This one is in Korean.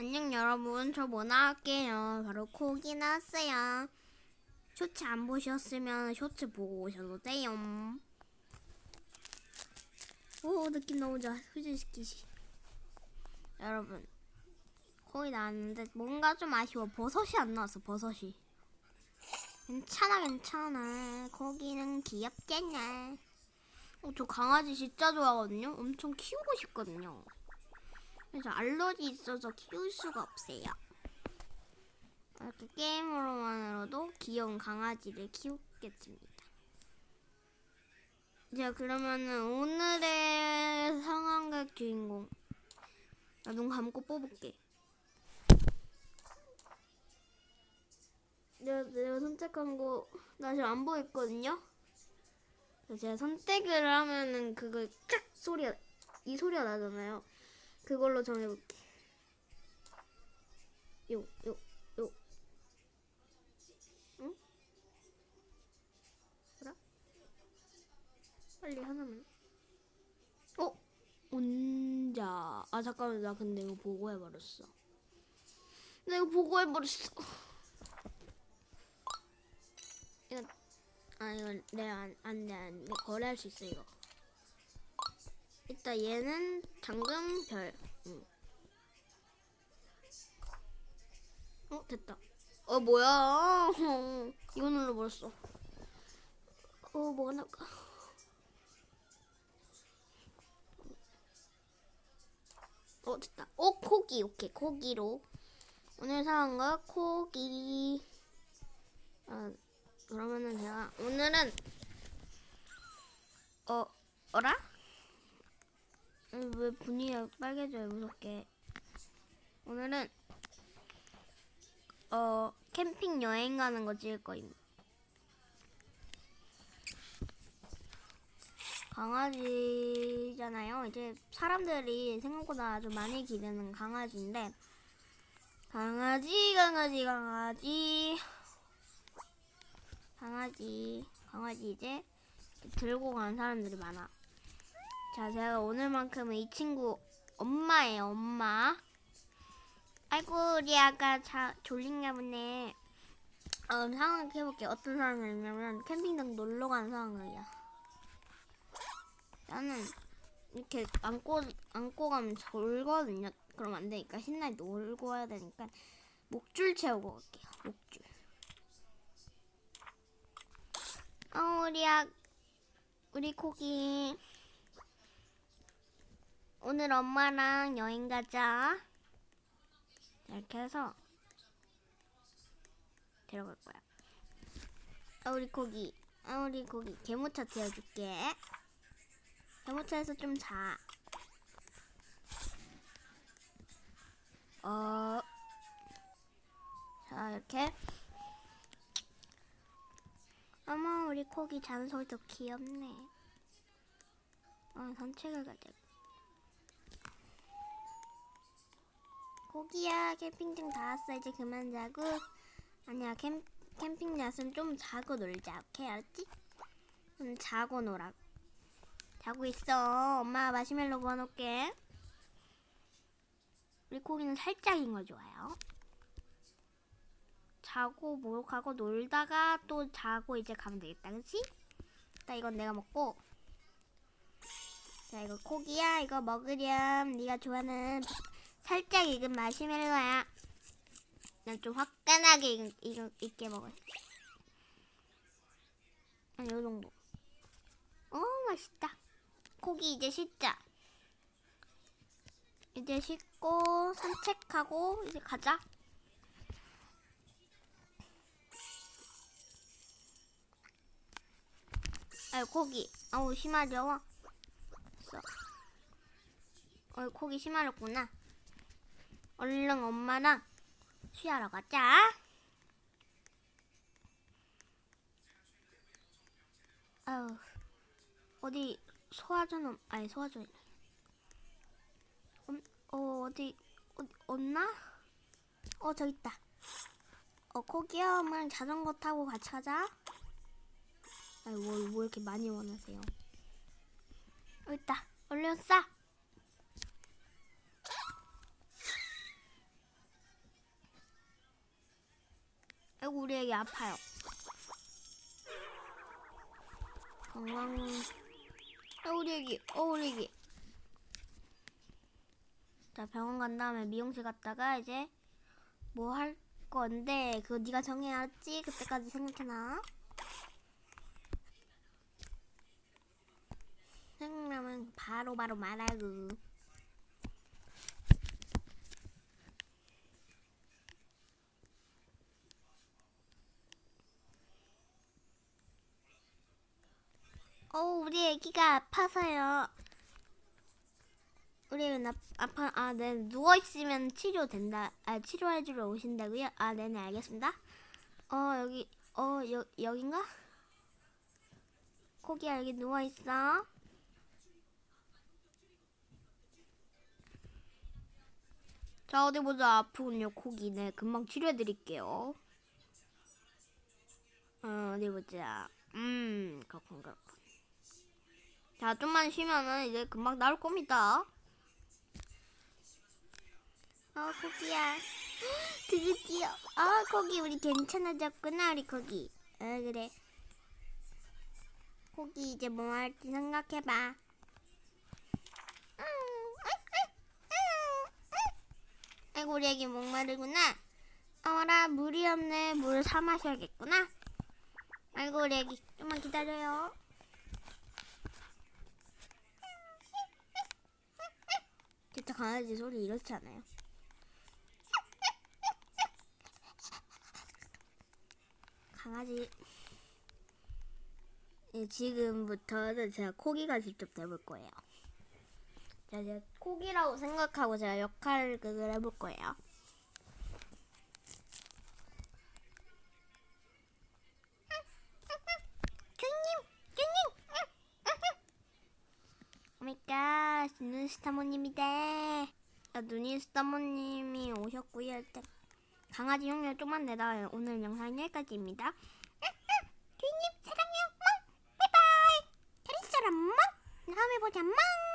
안녕 여러분. 저 뭐 나올게요. 바로 코기 나왔어요. 쇼츠 안 보셨으면 쇼츠 보고 오셔도 돼요. 오 느낌 너무 좋아. 후지시키시. 여러분 코기 나왔는데 뭔가 좀 아쉬워. 버섯이 안 나왔어 버섯이. 괜찮아 괜찮아. 거기는 귀엽잖아 어, 저 강아지 진짜 좋아하거든요? 엄청 키우고 싶거든요 그래서 알러지 있어서 키울 수가 없어요. 이렇게 게임으로만으로도 귀여운 강아지를 키우겠습니다. 자 그러면은 오늘의 상황극 주인공 나 눈 감고 뽑을게. 내가, 내가 선택한 거 나 지금 안 보였거든요. 제가 선택을 하면은 그거 쫙 소리가 이 소리가 나잖아요. 그걸로 정해볼게. 요, 요, 요. 응? 뭐라? 빨리 하나만. 어? 혼자. 아, 잠깐만. 나 근데 이거 보고해버렸어. 나 이거 보고해버렸어. 이거, 아, 이거 내가 안, 안 돼, 안 돼. 거래할 수 있어, 이거. 일단 얘는 당근 별. 응. 어 됐다. 어 뭐야? 이거 눌러버렸어. 어 뭐가 나올까? 어 됐다. 어 코기 오케이 코기로 오늘 사온 거 코기. 아 그러면은 제가 오늘은 어 어라? 음, 왜 분위기가 빨개져요 무섭게? 오늘은 어 캠핑 여행 가는 거 찍을 거임. 강아지잖아요. 이제 사람들이 생각보다 아주 많이 기르는 강아지인데 강아지 강아지 강아지. 강아지 강아지 이제 들고 가는 사람들이 많아 자, 제가 오늘만큼은 이 친구 엄마예요, 엄마. 아이고, 우리 아가 자, 졸린가 보네. 어, 상황을 해볼게. 어떤 상황이냐면, 캠핑장 놀러 가는 상황이야. 나는 이렇게 안고, 안고 가면 졸거든요. 그럼 안 되니까 신나게 놀고 와야 되니까 목줄 채우고 갈게요, 목줄. 어, 우리 아, 우리 코기. 오늘 엄마랑 여행 가자. 이렇게 해서 데려갈 거야. 아, 우리 고기. 아, 우리 고기. 개모차 태워줄게. 개모차에서 좀 자. 어. 자, 이렇게. 어머, 우리 코기 자는 소리도 귀엽네. 어, 산책을 가자. 고기야 캠핑장 다 왔어. 이제 그만 자고. 아니야 캠, 캠핑 야은 좀 자고 놀자. 오케이 알았지? 음, 자고 놀아. 자고 있어. 엄마가 마시멜로 구워놓을게. 우리 고기는 살짝인 거 좋아요. 자고 목욕하고 놀다가 또 자고 이제 가면 되겠다. 그치? 자 이건 내가 먹고. 자 이거 고기야. 이거 먹으렴. 네가 좋아하는 살짝 익은 마시멜로야. 난 좀 화끈하게 익은, 익은, 익게 먹어요. 한요 정도. 어, 맛있다. 고기 이제 씻자. 이제 씻고 산책하고 이제 가자. 아유 고기. 아우 심하려워. 어, 고기 심하렸구나. 얼른 엄마랑 쉬하러 가자. 아우 어디 소화전 아니 소화전 음, 어 어디 어디 없나? 어 저기 있다. 어 코기야 엄마랑 자전거 타고 같이 가자. 아이 뭐, 뭐 이렇게 많이 원하세요? 여기 있다. 얼른 싸. 아이고 우리 애기 아파요. 건강. 아 우리 애기, 어 우리 애기. 자 병원 간 다음에 미용실 갔다가 이제 뭐 할 건데 그거 네가 정해야지. 그때까지 생각해놔. 생각나면 바로 바로 말하고. 어, 우리 애기가 아파서요. 우리 애는 아, 아파, 아, 네, 누워있으면 치료된다. 아, 치료해주러 오신다고요? 아, 네네, 알겠습니다. 어, 여기, 어, 여, 여긴가? 코기야, 여기 누워있어. 자, 어디 보자. 아프군요, 코기. 네, 금방 치료해드릴게요. 어, 어디 보자. 음, 그렇군, 그렇군. 자, 좀만 쉬면은 이제 금방 나올 겁니다. 어, 거기야. 드디어. 어, 거기 우리 괜찮아졌구나, 우리 거기. 어, 그래. 거기 이제 뭐 할지 생각해봐. 음, 아이고, 우리 애기 목마르구나. 어머나, 물이 없네. 물사 마셔야겠구나. 아이고, 우리 애기. 좀만 기다려요. 진짜 강아지 소리 이렇지 않아요? 강아지 예, 지금부터는 제가 코기가 직접 해볼 거예요. 자, 제가 코기라고 생각하고 제가 역할극을 해볼 거예요. 스타모님이다. 자, 눈이 스타모님이 오셨고요. 일단 강아지 형님 좀만 내다 오늘 영상 여기까지입니다. 주인님 사랑해요. 멍. 바이바이. 잘 있어라. 멍. 다음에 보자. 멍. 끝.